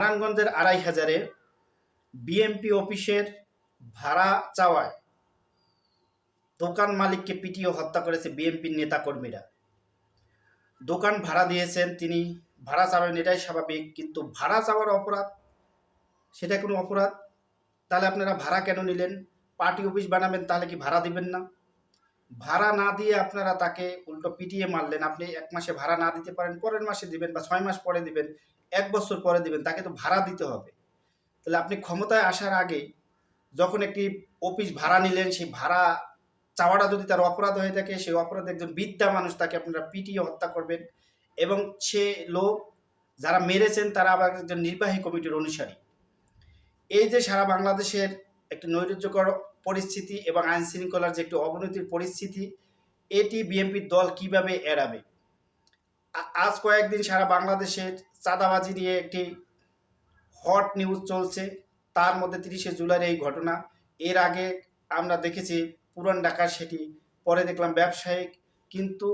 নারায়ণগঞ্জের আড়াই হাজারে বিএমপি অফিসের ভাড়া চাওয়ায় দোকান মালিককে পিটিয়ে হত্যা করেছে বিএনপির নেতাকর্মীরা। দোকান ভাড়া দিয়েছেন তিনি, ভাড়া চাবেন এটাই স্বাভাবিক, কিন্তু ভাড়া চাওয়ার অপরাধ, সেটা কোনো অপরাধ? তাহলে আপনারা ভাড়া কেন নিলেন? পার্টি অফিস বানাবেন, তাহলে কি ভাড়া দিবেন না? ভাড়া না দিয়ে আপনারা তাকে উল্টো পিটিয়ে মারলেন। আপনি এক মাসে ভাড়া না দিতে পারেন, পরের মাসে দিবেন বা ছয় মাস পরে দিবেন, এক বছর পরে দিবেন, তাকে তো ভাড়া দিতে হবে। তাহলে আপনি ক্ষমতায় আসার আগে যখন একটি অফিস ভাড়া নিলেন, সেই ভাড়া চাওয়াটা যদি তার অপরাধ হয়ে থাকে, সেই অপরাধ একজন বিদ্যা মানুষ তাকে আপনারা পিটিয়ে হত্যা করবেন এবং সে লোক যারা মেরেছেন, তারা আবার একজন নির্বাহী কমিটির অনুসারী। এই যে সারা বাংলাদেশের একটি নৈরাজ্যকর পরিস্থিতি এবং আইন শৃঙ্খলার যে একটি অবনতির পরিস্থিতি, এটি বিএনপির দল কীভাবে এড়াবে? আজ কয়েকদিন সারা বাংলাদেশের চাঁদাবাজি নিয়ে একটি হট নিউজ চলছে। তার মধ্যে তিরিশে জুলাইয়ের এই ঘটনা। এর আগে আমরা দেখেছি পুরান ঢাকার সেটি, পরে দেখলাম ব্যবসায়িক। কিন্তু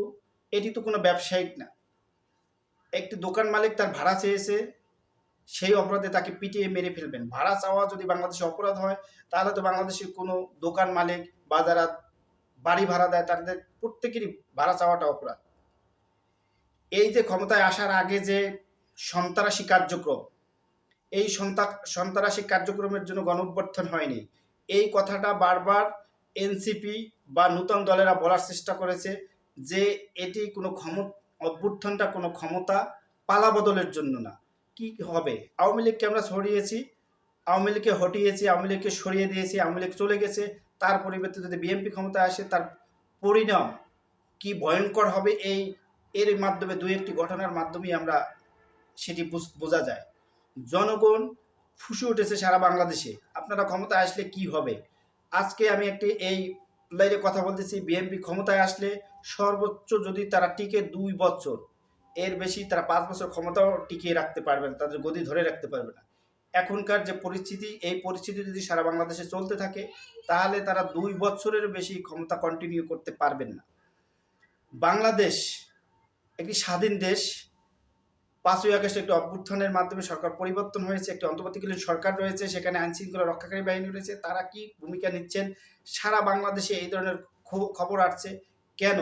এটি তো কোনো ব্যবসায়িক না। একটি দোকান মালিক তার ভাড়া চেয়েছে। সেই অপরাধে তাকে পিটিয়ে মেরে ফেলবেন। ভাড়া চাওয়া যদি বাংলাদেশে অপরাধ হয়, তাহলে তো বাংলাদেশের কোনো দোকান মালিক বা যারা বাড়ি ভাড়া দেয়, তাদের প্রত্যেকেরই ভাড়া চাওয়াটা অপরাধ। এই যে ক্ষমতায় আসার আগে যে সন্ত্রাসী কার্যক্রম, এই সন্তা- সন্ত্রাসী কার্যক্রমের জন্য গণঅভ্যর্থন হয়নি। এই কথাটা বারবার এনসিপি বা নূতন দলেরা বলার চেষ্টা করেছে যে এটি কোনো ক্ষম অভ্যুত্থানটা কোনো ক্ষমতা পালা বদলের জন্য না। কি হবে? আওয়ামী লীগকে আমরা সরিয়েছি, আওয়ামী লীগকে হটিয়েছি, আওয়ামী লীগকে সরিয়ে দিয়েছি, আওয়ামী লীগ চলে গেছে। তার পরিবর্তে যদি বিএনপি ক্ষমতায় আসে, তার পরিণাম কি ভয়ঙ্কর হবে? এই, এর মাধ্যমে দুই একটি ঘটনার মাধ্যমেই আমরা সেটি বুঝ- যায়। জনগণ ফুসে উঠেছে সারা বাংলাদেশে। আপনারা ক্ষমতায় আসলে কি হবে? আজকে আমি একটি এই লাইনে কথা বলতেছি। বিএনপি ক্ষমতায় আসলে সর্বোচ্চ যদি তারা টিকে দুই বছর এর বেশি তারা পাঁচ বছর ক্ষমতাও টিকিয়ে রাখতে পারবেন তাদের গদি ধরে রাখতে পারবে না। এখনকার যে পরিস্থিতি, এই পরিস্থিতি যদি সারা বাংলাদেশে চলতে থাকে, তাহলে তারা দুই বছরের বেশি ক্ষমতা কন্টিনিউ করতে পারবেন না। বাংলাদেশ একটি স্বাধীন দেশ। পাঁচই আগস্ট একটি অভ্যুত্থানের মাধ্যমে সরকার পরিবর্তন হয়েছে, একটি অন্তর্বর্তীকালীন সরকার রয়েছে, সেখানে আইন শৃঙ্খলা রক্ষাকারী বাহিনী রয়েছে। তারা কি ভূমিকা নিচ্ছেন? সারা বাংলাদেশে এই ধরনের খবর আসছে। কেন?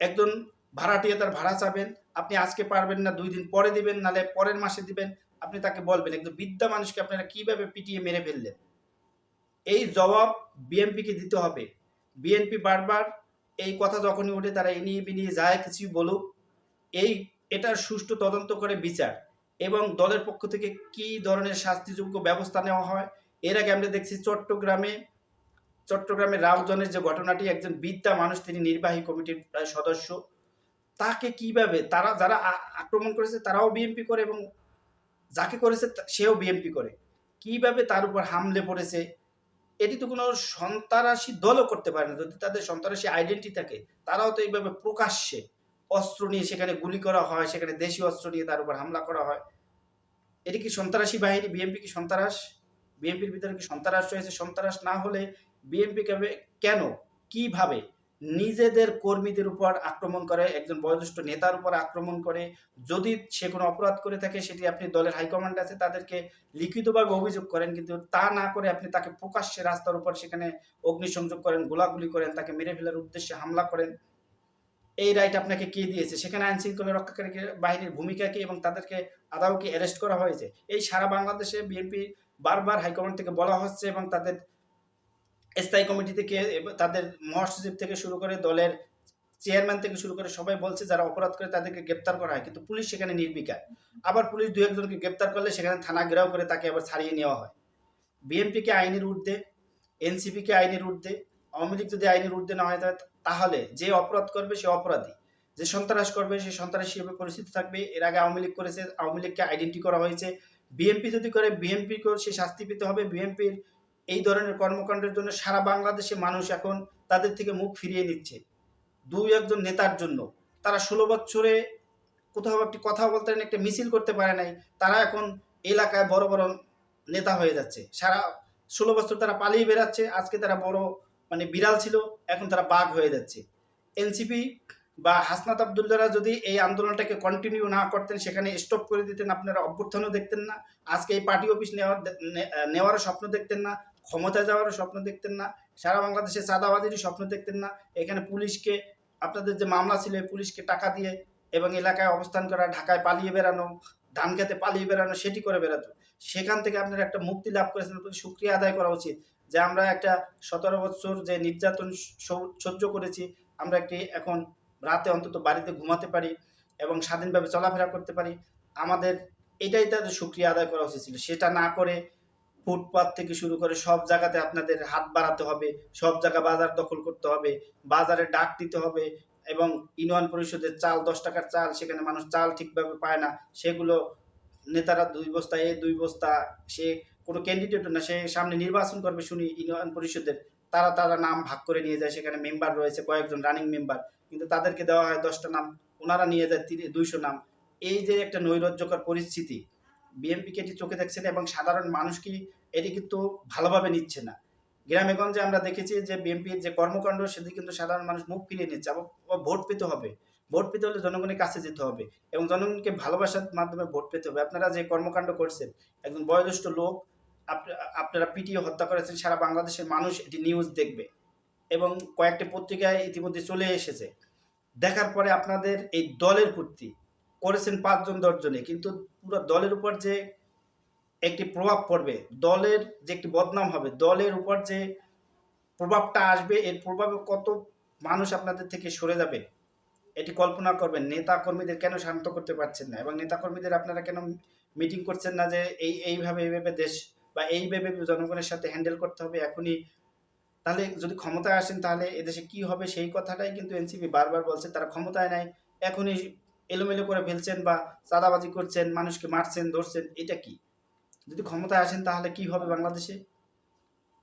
একজন ভাড়াটিয়া তার ভাড়া চাবেন, আপনি আজকে পারবেন না, দুই দিন পরে দিবেন, নালে পরের মাসে দিবেন, আপনি তাকে বলবেন, একজন বিদ্যা মানুষকে আপনারা কীভাবে পিটিয়ে মেরে ফেললেন? এই জবাব বিএনপিকে দিতে হবে। বিএনপি বারবার এই কথা যখনই ওঠে, তারা এ এনিয়ে বিনিয়ে যায়, কিছু বলুক। এই, এটার সুষ্ঠু তদন্ত করে বিচার। এবং দলের পক্ষ থেকে কি ধরনের শাস্তিযোগ্য ব্যবস্থা নেওয়া হয়, এর আগে আমরা দেখছি চট্টগ্রামে, চট্টগ্রামের রাউজনের যে ঘটনাটি, একজন বিদ্যা মানুষ, তিনি নির্বাহী কমিটির প্রায় সদস্য। তাকে কীভাবে তারা, যারা আক্রমণ করেছে তারাও বিএনপি করে এবং যাকে করেছে সেও বিএনপি করে। কীভাবে তার উপর হামলে পড়েছে এটি তো কোনো সন্ত্রাসী দলও করতে পারে না। যদি তাদের সন্ত্রাসী আইডেন্টি থাকে, তারাও তো এইভাবে প্রকাশ্যে অস্ত্র নিয়ে সেখানে গুলি করা হয়, সেখানে দেশীয় অস্ত্র নিয়ে তার উপর হামলা করা হয়। এটি কি সন্ত্রাসী বাহিনী? বিএনপি কি সন্ত্রাস? বিএনপির ভিতরে কি সন্ত্রাস রয়েছে? সন্ত্রাস না হলে বিএনপি কেন? কীভাবে? নিজেদের কর্মীদের উপর আক্রমণ করে, একজন বয়োজ্যেষ্ঠ নেতার উপর আক্রমণ করে। যদি সে কোনো অপরাধ করে থাকে, সেটি আপনি দলের হাইকমান্ড আছে, তাদেরকে লিখিতভাবে অভিযোগ করেন, কিন্তু তা না করে আপনি তাকে প্রকাশ্যে রাস্তার উপর সেখানে অগ্নিসংযোগ করেন, গোলাগুলি করেন, তাকে মেরে ফেলার উদ্দেশ্যে হামলা করেন। এই রাইট আপনাকে কে দিয়েছে? সেখানে আইন শৃঙ্খলা রক্ষাকারী বাহিনীর ভূমিকা কি এবং তাদেরকে আদাওকে অ্যারেস্ট করা হয়েছে? এই সারা বাংলাদেশে বিএনপি বারবার হাইকমান্ড থেকে বলা হচ্ছে এবং তাদের স্থায়ী কমিটি থেকে তাদের মহাসচিব থেকে শুরু করে দলের চেয়ারম্যান থেকে শুরু করে সবাই বলছে যারা অপরাধ করে তাদেরকে গ্রেপ্তার করা হয়। কিন্তু পুলিশ সেখানে নির্বিকার। আবার পুলিশ দু একজনকে গ্রেপ্তার করলে সেখানে থানা ঘেরাও করে তাকে আবার ছাড়িয়ে নেওয়া হয়। বিএনপিকে আইনের ঊর্ধ্বে, এনসিপিকে আইনের ঊর্ধ্বে, আওয়ামী লীগ যদি আইনের ঊর্ধ্বে না হয় তাহলে যে অপরাধ করবে সে অপরাধী। যে সন্ত্রাস করবে সে সন্ত্রাসী হিসেবে পরিচিত থাকবে। এর আগে আওয়ামী লীগ করেছে, আওয়ামী লীগকে আইডেন্টি করা হয়েছে। বিএনপি যদি করে, বিএনপিকেও সে শাস্তি পেতে হবে। বিএনপির এই ধরনের কর্মকাণ্ডের জন্য সারা বাংলাদেশে মানুষ এখন তাদের থেকে মুখ ফিরিয়ে নিচ্ছে। দুই, একজন নেতার জন্য। তারা ষোলো বছরে কোথাও একটি কথা বলতে একটা মিছিল করতে পারে নাই, তারা এখন এলাকায় বড় বড় নেতা হয়ে যাচ্ছে। সারা ষোলো বছর তারা পালিয়ে বেড়াচ্ছে, আজকে তারা বড় মানে বিড়াল ছিল, এখন তারা বাঘ হয়ে যাচ্ছে। এনসিপি বা হাসনাত আবদুল্লারা যদি এই আন্দোলনটাকে কন্টিনিউ না করতেন, সেখানে স্টপ করে দিতেন, আপনারা অভ্যুত্থানও দেখতেন না। আজকে এই পার্টি অফিস নেওয়ার নেওয়ারও স্বপ্ন দেখতেন না। ক্ষমতায় যাওয়ারও স্বপ্ন দেখতেন না, সারা বাংলাদেশে চাঁদাবাজিরই স্বপ্ন দেখতেন না। এখানে পুলিশকে, আপনাদের যে মামলা ছিল পুলিশকে টাকা দিয়ে এবং এলাকায় অবস্থান করা, ঢাকায় পালিয়ে বেড়ানো, ধান খেতে পালিয়ে বেড়ানো, সেটি করে বেড়াতো। সেখান থেকে আপনারা একটা মুক্তি লাভ করেছেন আপনাদের সুক্রিয়া আদায় করা উচিত যে আমরা একটা সতেরো বছর যে নির্যাতন সহ- সহ্য করেছি, আমরা একটি এখন রাতে অন্তত বাড়িতে ঘুমাতে পারি এবং স্বাধীনভাবে চলাফেরা করতে পারি। আমাদের এটাই তাদের সুক্রিয়া আদায় করা উচিত ছিল। সেটা না করে ফুটপাত থেকে শুরু করে সব জায়গাতে আপনাদের হাত বাড়াতে হবে, সব জায়গা বাজার দখল করতে হবে, বাজারে ডাক দিতে হবে এবং ইউনিয়ন পরিষদের চাল, দশ টাকার চাল, সেখানে মানুষ চাল ঠিকভাবে পায় না, সেগুলো নেতারা দুই বস্তা, এ দুই বস্তা, সে কোনো ক্যান্ডিডেটও না, সে সামনে নির্বাচন করবে শুনি ইউনিয়ন পরিষদের, তারা তারা নাম ভাগ করে নিয়ে যায়, সেখানে মেম্বার রয়েছে কয়েকজন রানিং মেম্বার কিন্তু তাদেরকে দেওয়া হয় দশটা নাম, ওনারা নিয়ে যায় দুইশো নাম। এই যে একটা নৈরাজ্যকর পরিস্থিতি বিএনপিকে এটি চোখে দেখছে না এবং সাধারণ মানুষ কি এটি কিন্তু ভালোভাবে নিচ্ছে না। গ্রামে গঞ্জে আমরা দেখেছি যে বিএনপির যে কর্মকাণ্ড, সেদিকে কিন্তু সাধারণ মানুষ মুখ ফিরিয়ে নিচ্ছে এবং ভোট পেতে হবে। ভোট পেতে হলে জনগণের কাছে যেতে হবে এবং জনগণকে ভালোবাসার মাধ্যমে ভোট পেতে হবে। আপনারা যে কর্মকাণ্ড করছেন, একজন বয়োজ্যেষ্ঠ লোক, আপ- আপনারা পিটিয়ে হত্যা করেছেন, সারা বাংলাদেশের মানুষ এটি নিউজ দেখবে এবং কয়েকটি পত্রিকায় ইতিমধ্যে চলে এসেছে। দেখার পরে আপনাদের এই দলের প্রতি করেছেন পাঁচজন দশজনে কিন্তু পুরো দলের উপর যে একটি প্রভাব পড়বে। দলের যে একটি বদনাম হবে, দলের উপর যে প্রভাবটা আসবে, এর প্রভাবে কত মানুষ আপনাদের থেকে সরে যাবে, এটি কল্পনা করবেন। নেতা কর্মীদের কেন শান্ত করতে পারছেন না? এবং নেতা কর্মীদের আপনারা কেন মিটিং করছেন না যে এই, এইভাবে এইভাবে দেশ বা এইভাবে জনগণের সাথে হ্যান্ডেল করতে হবে এখনই? তাহলে যদি ক্ষমতায় আসেন তাহলে এদেশে কি হবে সেই কথাটাই কিন্তু এনসিপি বারবার বলছে, তারা ক্ষমতায় নাই, এখনই এলোমেলো করে ফেলছেন বা চাঁদাবাজি করছেন, মানুষকে মারছেন, ধরছেন, এটা কি? যদি ক্ষমতায় আসেন তাহলে কি হবে বাংলাদেশে?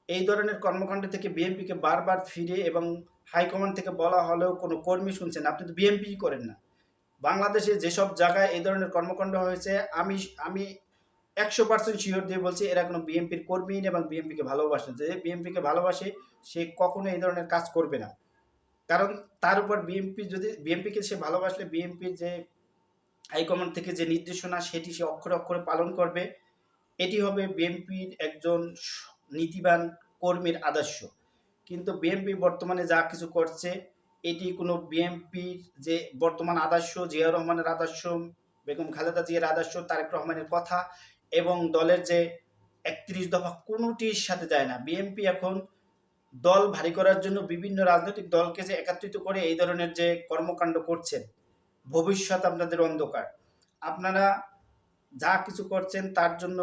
এই ধরনের কর্মকাণ্ড থেকে বিএনপিকে বারবার ফিরে এবং হাইকমান্ড থেকে বলা হলেও কোনো কর্মী শুনছেন আপনি তো বিএনপি করেন না। বাংলাদেশে যেসব জায়গায় এই ধরনের কর্মকাণ্ড হয়েছে, আমি আমি একশো পার্সেন্ট শিওর দিয়ে বলছি, এরা কোনো বিএনপির কর্মী এবং বিএনপিকে ভালোবাসে। যে বিএনপিকে ভালোবাসে, সে কখনো এই ধরনের কাজ করবে না। কারণ তার উপর বিএনপি যদি, বিএনপিকে সে ভালোবাসলে, বিএনপির যে হাইকমান্ড থেকে যে নির্দেশনা, সেটি সে অক্ষরে অক্ষরে পালন করবে। এটি হবে বিএনপির একজন নীতিবান কর্মীর আদর্শ। কিন্তু বিএনপি বর্তমানে যা কিছু করছে, এটি কোনো বিএনপির যে বর্তমান আদর্শ, জিয়াউর রহমানের আদর্শ, বেগম খালেদা জিয়ার আদর্শ, তারেক রহমানের কথা এবং দলের যে একত্রিশ দফা কোনোটির সাথে যায় না। বিএনপি এখন দল ভারী করার জন্য বিভিন্ন রাজনৈতিক দলকে যে একত্রিত করে এই ধরনের যে কর্মকাণ্ড করছেন, ভবিষ্যৎ আপনাদের অন্ধকার। আপনারা যা কিছু করছেন তার জন্য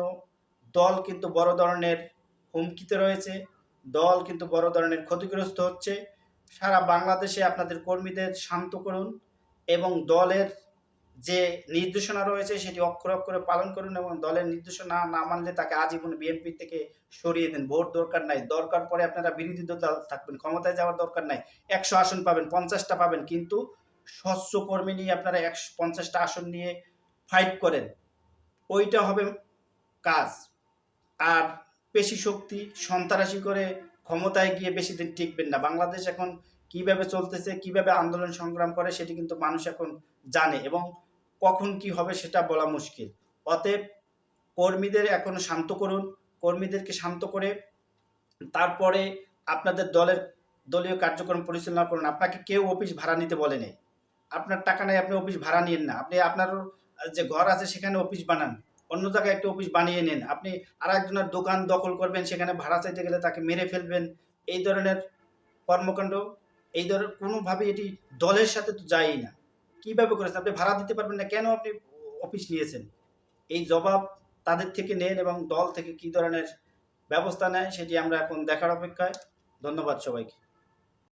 দল কিন্তু বড় ধরনের হুমকিতে রয়েছে, দল কিন্তু বড় ধরনের ক্ষতিগ্রস্ত হচ্ছে। সারা বাংলাদেশে আপনাদের কর্মীদের শান্ত করুন এবং দলের যে নির্দেশনা রয়েছে সেটি অক্ষরে অক্ষরে পালন করুন এবং দলের নির্দেশনা না মানলে তাকে আজীবন বিএনপি থেকে সরিয়ে দেন। ভোট দরকার নাই। দরকার পরে আপনারা বিরোধী দল থাকবেন, ক্ষমতায় যাওয়ার দরকার নাই। একশো আসন পাবেন, পঞ্চাশটা পাবেন, কিন্তু স্বচ্ছ কর্মী নিয়ে আপনারা একশো পঞ্চাশটা আসন নিয়ে ফাইট করেন। ওইটা হবে কাজ। আর পেশি শক্তি সন্ত্রাসী করে ক্ষমতায় গিয়ে বেশি দিন টিকবেন না। বাংলাদেশ এখন কীভাবে চলতেছে, কীভাবে আন্দোলন সংগ্রাম করে সেটি কিন্তু মানুষ এখন জানে এবং কখন কি হবে সেটা বলা মুশকিল। অতএব কর্মীদের এখন শান্ত করুন, কর্মীদেরকে শান্ত করে তারপরে আপনাদের দলের দলীয় কার্যক্রম পরিচালনা করুন। আপনাকে কেউ অফিস ভাড়া নিতে বলে নেই। আপনার টাকা নাই, আপনি অফিস ভাড়া নিন না। আপনি আপনার যে ঘর আছে সেখানে অফিস বানান। অন্য জায়গায় একটা অফিস বানিয়ে নেন। আপনি আর একজনের দোকান দখল করবেন, সেখানে ভাড়া চাইতে গেলে তাকে মেরে ফেলবেন। এই ধরনের কর্মকাণ্ড, এই ধরনের কোনোভাবে এটি দলের সাথে তো যায়ই না। কীভাবে করেছেন? আপনি ভাড়া দিতে পারবেন না, কেন আপনি অফিস নিয়েছেন? এই জবাব তাদের থেকে নেন এবং দল থেকে কি ধরনের ব্যবস্থা নেয় সেটি আমরা এখন দেখার অপেক্ষায়। ধন্যবাদ সবাইকে।